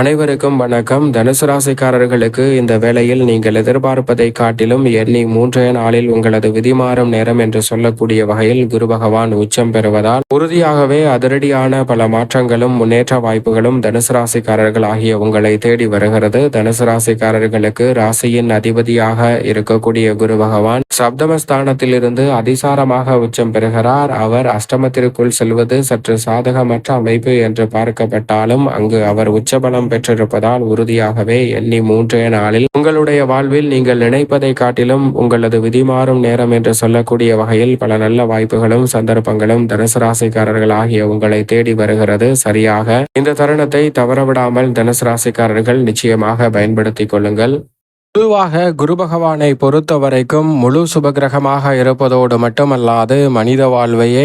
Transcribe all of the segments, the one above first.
அனைவருக்கும் வணக்கம். தனுசு ராசிக்காரர்களுக்கு இந்த வேளையில் நீங்கள் எதிர்பார்ப்பதை காட்டிலும் எண்ணி மூன்றைய நாளில் உங்களது விதிமாறும் நேரம் என்று சொல்லக்கூடிய வகையில் குரு பகவான் உச்சம் பெறுவதால் உறுதியாகவே அதிரடியான பல மாற்றங்களும் முன்னேற்ற வாய்ப்புகளும் தனுசு ராசிக்காரர்கள் ஆகிய உங்களை தேடி வருகிறது. தனுசு ராசிக்காரர்களுக்கு ராசியின் அதிபதியாக இருக்கக்கூடிய குரு பகவான் சப்தமஸ்தானத்திலிருந்து அதிசாரமாக உச்சம் பெறுகிறார். அவர் அஷ்டமத்திற்குள் செல்வது சற்று சாதகமற்ற அமைப்பு என்று பார்க்கப்பட்டாலும் அங்கு அவர் உச்சபலம் பெற்றிருப்பதால் உறுதியாகவே எண்ணி மூன்றே நாளில் உங்களுடைய வாழ்வில் நீங்கள் நினைப்பதை காட்டிலும் உங்களது விதிமாறும் நேரம் என்று சொல்லக்கூடிய வகையில் பல நல்ல வாய்ப்புகளும் சந்தர்ப்பங்களும் தனுசு ராசிக்காரர்கள் ஆகிய உங்களை தேடி வருகிறது. சரியாக இந்த தருணத்தை தவறவிடாமல் தனுசு ராசிக்காரர்கள் நிச்சயமாக பயன்படுத்திக் கொள்ளுங்கள். பொதுவாக குரு பகவானை பொறுத்த வரைக்கும் முழு சுபகிரகமாக இருப்பதோடு மட்டுமல்லாது மனித வாழ்வையே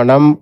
மனம்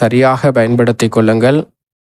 சரியாக பயன்படுத்திக் கொள்ளுங்கள்.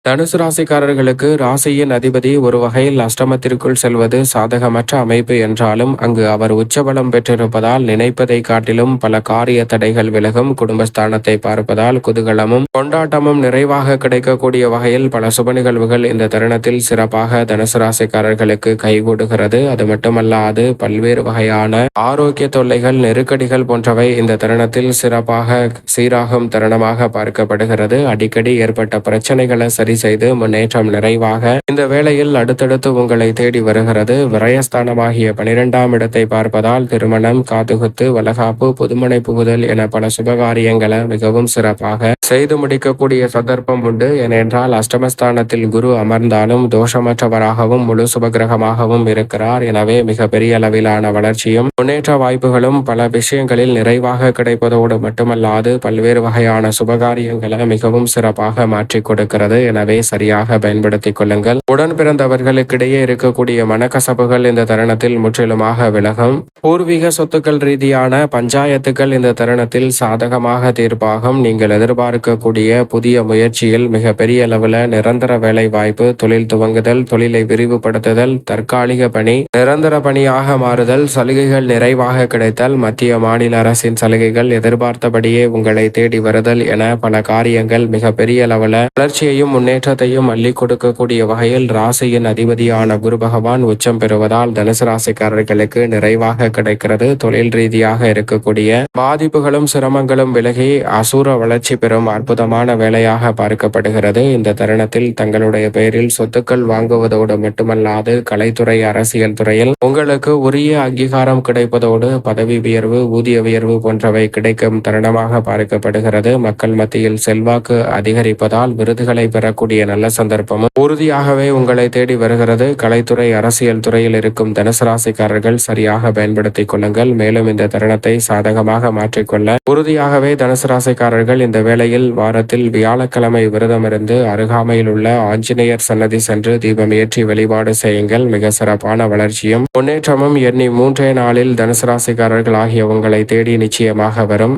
தனுசு ராசிக்காரர்களுக்கு ராசியின் அதிபதி ஒரு வகையில் அஷ்டமத்திற்குள் செல்வது சாதகமற்ற அமைப்பு என்றாலும் அங்கு அவர் உச்சபலம் பெற்றிருப்பதால் நினைப்பதை காட்டிலும் பல காரிய தடைகள் விலகும் குடும்பஸ்தானத்தை பார்ப்பதால் குதூகலமும் கொண்டாட்டமும் நிறைவாக கிடைக்கக்கூடிய வகையில் பல சுப நிகழ்வுகள் இந்த தருணத்தில் சிறப்பாக தனுசு ராசிக்காரர்களுக்கு கைகூடுகிறது. அது மட்டுமல்லாது பல்வேறு வகையான ஆரோக்கிய தொல்லைகள் நெருக்கடிகள் போன்றவை இந்த தருணத்தில் சிறப்பாக சீராகும் தருணமாக பார்க்கப்படுகிறது. அடிக்கடி ஏற்பட்ட பிரச்சனைகளை சரி சரி செய்து முன்னேற்றம் நிறைவாக இந்த வேளையில் அடுத்தடுத்து உங்களை தேடி வருகிறது விரயஸ்தானமாகிய பனிரெண்டாம் இடத்தை பார்ப்பதால் திருமணம் காதுகுத்து வளகாப்பு புதுமனை புகுதல் என பல சுபகாரியங்களை மிகவும் சிறப்பாக செய்து முடிக்கக்கூடிய சந்தர்ப்பம் உண்டு. ஏனென்றால் அஷ்டமஸ்தானத்தில் குரு அமர்ந்தாலும் தோஷமற்றவராகவும் முழு சுபகிரகமாகவும் இருக்கிறார். எனவே மிக பெரிய அளவிலான வளர்ச்சியும் முன்னேற்ற வாய்ப்புகளும் பல விஷயங்களில் நிறைவாக கிடைப்பதோடு மட்டுமல்லாது பல்வேறு வகையான சுபகாரியங்களை மிகவும் சிறப்பாக மாற்றிக் கொடுக்கிறது. என எனவே சரியாக பயன்படுத்திக் கொள்ளுங்கள். உடன் பிறந்தவர்களுக்கிடையே இருக்கக்கூடிய மனக்கசப்புகள் இந்த தருணத்தில் முற்றிலுமாக விலகும். பூர்வீக சொத்துக்கள் ரீதியான பஞ்சாயத்துக்கள் இந்த தருணத்தில் சாதகமாக தீர்ப்பாகும். நீங்கள் எதிர்பார்க்கக்கூடிய புதிய முயற்சியில் மிக பெரிய அளவில் நிரந்தர வேலை வாய்ப்பு தொழில் துவங்குதல் தொழிலை விரிவுபடுத்துதல் தற்காலிக பணி நிரந்தர பணியாக மாறுதல் சலுகைகள் நிறைவாக கிடைத்தல் மத்திய மாநில அரசின் சலுகைகள் எதிர்பார்த்தபடியே உங்களை தேடி வருதல் என பல காரியங்கள் மிக பெரிய அளவில் வளர்ச்சியையும் முன்னே முன்னேற்றத்தையும் அள்ளி கொடுக்கக்கூடிய வகையில் ராசியின் அதிபதியான குரு பகவான் உச்சம் பெறுவதால் தனுசு ராசிக்காரர்களுக்கு நிறைவாக கிடைக்கிறது. தொழில் ரீதியாக இருக்கக்கூடிய பாதிப்புகளும் சிரமங்களும் விலகி அசூர வளர்ச்சி பெறும் அற்புதமான வேலையாக பார்க்கப்படுகிறது. இந்த தருணத்தில் தங்களுடைய பெயரில் சொத்துக்கள் வாங்குவதோடு மட்டுமல்லாது கலைத்துறை அரசியல் துறையில் உங்களுக்கு உரிய அங்கீகாரம் கிடைப்பதோடு பதவி உயர்வு ஊதிய உயர்வு போன்றவை கிடைக்கும் தருணமாக பார்க்கப்படுகிறது. மக்கள் மத்தியில் செல்வாக்கு அதிகரிப்பதால் விருதுகளை பெறக்கூடிய கூடிய நல்ல சந்தர்ப்பமும் உறுதியாகவே உங்களை தேடி வருகிறது. கலைத்துறை அரசியல் துறையில் இருக்கும் தனுசு ராசிக்காரர்கள் சரியாக பயன்படுத்திக் கொள்ளுங்கள். மேலும் இந்த தருணத்தை சாதகமாக மாற்றிக்கொள்ள உறுதியாகவே தனுசு ராசிக்காரர்கள் இந்த வேளையில் வாரத்தில் வியாழக்கிழமை விரதமிருந்து அருகாமையில் உள்ள ஆஞ்சநேயர் சன்னதி சென்று தீபம் ஏற்றி வழிபாடு செய்யுங்கள். மிக சிறப்பான வளர்ச்சியும் முன்னேற்றமும் எண்ணி மூன்றே நாளில் தனுசு ராசிக்காரர்கள் ஆகிய உங்களை தேடி நிச்சயமாக வரும்.